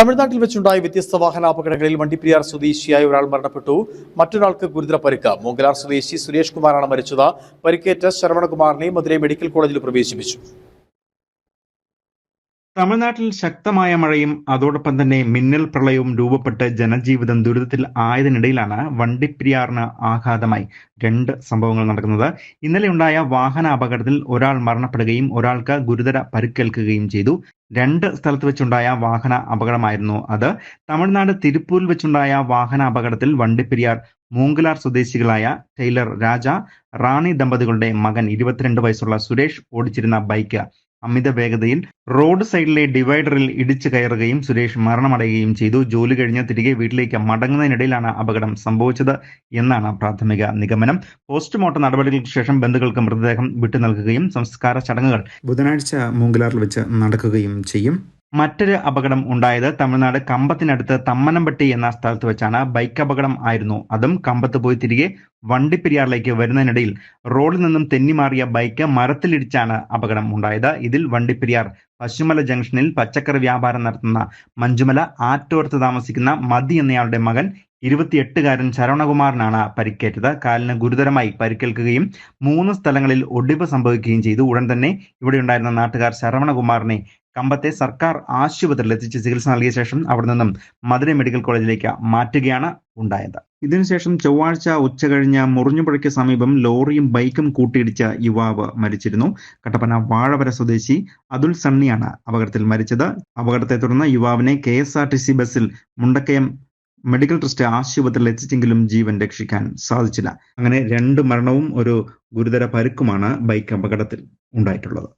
തമിഴ്നാട്ടിൽ വെച്ചുണ്ടായ വ്യത്യസ്ത വാഹനാപകടങ്ങളിൽ വണ്ടിപ്പെരിയാർ സ്വദേശിയായ ഒരാൾ മരണപ്പെട്ടു. മറ്റൊരാൾക്ക് ഗുരുതര പരിക്ക്. മോങ്കലാർ സ്വദേശി സുരേഷ് കുമാറാണ് മരിച്ചത്. പരിക്കേറ്റ ശരവണകുമാറിനെ മധുരൈ മെഡിക്കൽ കോളേജിൽ പ്രവേശിപ്പിച്ചു. തമിഴ്നാട്ടിൽ ശക്തമായ മഴയും അതോടൊപ്പം തന്നെ മിന്നൽ പ്രളയവും രൂപപ്പെട്ട് ജനജീവിതം ദുരിതത്തിൽ ആയതിനിടയിലാണ് വണ്ടിപ്പെരിയാറിന് ആഘാതമായി രണ്ട് സംഭവങ്ങൾ നടക്കുന്നത്. ഇന്നലെ ഉണ്ടായ വാഹന അപകടത്തിൽ ഒരാൾ മരണപ്പെടുകയും ഒരാൾക്ക് ഗുരുതര പരുക്കേൽക്കുകയും ചെയ്തു. രണ്ട് സ്ഥലത്ത് വെച്ചുണ്ടായ വാഹന അപകടമായിരുന്നു അത്. തമിഴ്നാട് തിരുപ്പൂരിൽ വെച്ചുണ്ടായ വാഹന അപകടത്തിൽ വണ്ടിപ്പെരിയാർ മൂങ്കലാർ സ്വദേശികളായ ടൈലർ രാജ റാണി ദമ്പതികളുടെ മകൻ ഇരുപത്തിരണ്ട് വയസ്സുള്ള സുരേഷ് ഓടിച്ചിരുന്ന ബൈക്ക് അമിത വേഗതയിൽ റോഡ് സൈഡിലെ ഡിവൈഡറിൽ ഇടിച്ചു കയറുകയും സുരേഷ് മരണമടയുകയും ചെയ്തു. ജോലി കഴിഞ്ഞ് തിരികെ വീട്ടിലേക്ക് മടങ്ങുന്നതിനിടയിലാണ് അപകടം സംഭവിച്ചത് എന്നാണ് പ്രാഥമിക നിഗമനം. പോസ്റ്റ്മോർട്ടം നടപടികൾക്ക് ശേഷം ബന്ധുക്കൾക്ക് മൃതദേഹം വിട്ടു നൽകുകയും സംസ്കാര ചടങ്ങുകൾ ബുധനാഴ്ച മൂങ്കലാറിൽ വെച്ച് നടക്കുകയും ചെയ്യും. മറ്റൊരു അപകടം ഉണ്ടായത് തമിഴ്നാട് കമ്പത്തിനടുത്ത് തമ്മനംപട്ടി എന്ന സ്ഥലത്ത് വെച്ചാണ് ബൈക്ക് അപകടം ആയിരുന്നു. അതും കമ്പത്ത് പോയി തിരികെ വണ്ടിപ്പെരിയാറിലേക്ക് വരുന്നതിനിടയിൽ റോഡിൽ നിന്നും തെന്നിമാറിയ ബൈക്ക് മരത്തിലിടിച്ചാണ് അപകടം ഉണ്ടായത്. ഇതിൽ വണ്ടിപ്പെരിയാർ പശുമല ജംഗ്ഷനിൽ പച്ചക്കറി വ്യാപാരം നടത്തുന്ന മഞ്ജുമല ആറ്റോർത്ത് താമസിക്കുന്ന മതി എന്നയാളുടെ മകൻ ഇരുപത്തിയെട്ടുകാരൻ ശരവണകുമാറിനാണ് പരിക്കേറ്റത്. കാലിന് ഗുരുതരമായി പരിക്കേൽക്കുകയും മൂന്ന് സ്ഥലങ്ങളിൽ ഒടിവ് സംഭവിക്കുകയും ചെയ്തു. ഉടൻ തന്നെ ഇവിടെയുണ്ടായിരുന്ന നാട്ടുകാർ ശരവണകുമാറിനെ കമ്പത്തെ സർക്കാർ ആശുപത്രിയിൽ എത്തിച്ച് ചികിത്സ നൽകിയ ശേഷം അവിടെ നിന്നും മധുര മെഡിക്കൽ കോളേജിലേക്ക് മാറ്റുകയാണ് ഉണ്ടായത്. ഇതിനുശേഷം ചൊവ്വാഴ്ച ഉച്ച കഴിഞ്ഞ മുറിഞ്ഞുപുഴയ്ക്ക് സമീപം ലോറിയും ബൈക്കും കൂട്ടിയിടിച്ച യുവാവ് മരിച്ചിരുന്നു. കട്ടപ്പന വാഴവര സ്വദേശി അതുൽ സണ്ണിയാണ് അപകടത്തിൽ മരിച്ചത്. അപകടത്തെ തുടർന്ന് യുവാവിനെ കെ ബസ്സിൽ മുണ്ടക്കയം മെഡിക്കൽ ട്രസ്റ്റ് ആശുപത്രിയിൽ എത്തിച്ചെങ്കിലും ജീവൻ രക്ഷിക്കാൻ സാധിച്ചില്ല. അങ്ങനെ രണ്ട് മരണവും ഒരു ഗുരുതര പരുക്കുമാണ് ബൈക്ക് അപകടത്തിൽ ഉണ്ടായിട്ടുള്ളത്.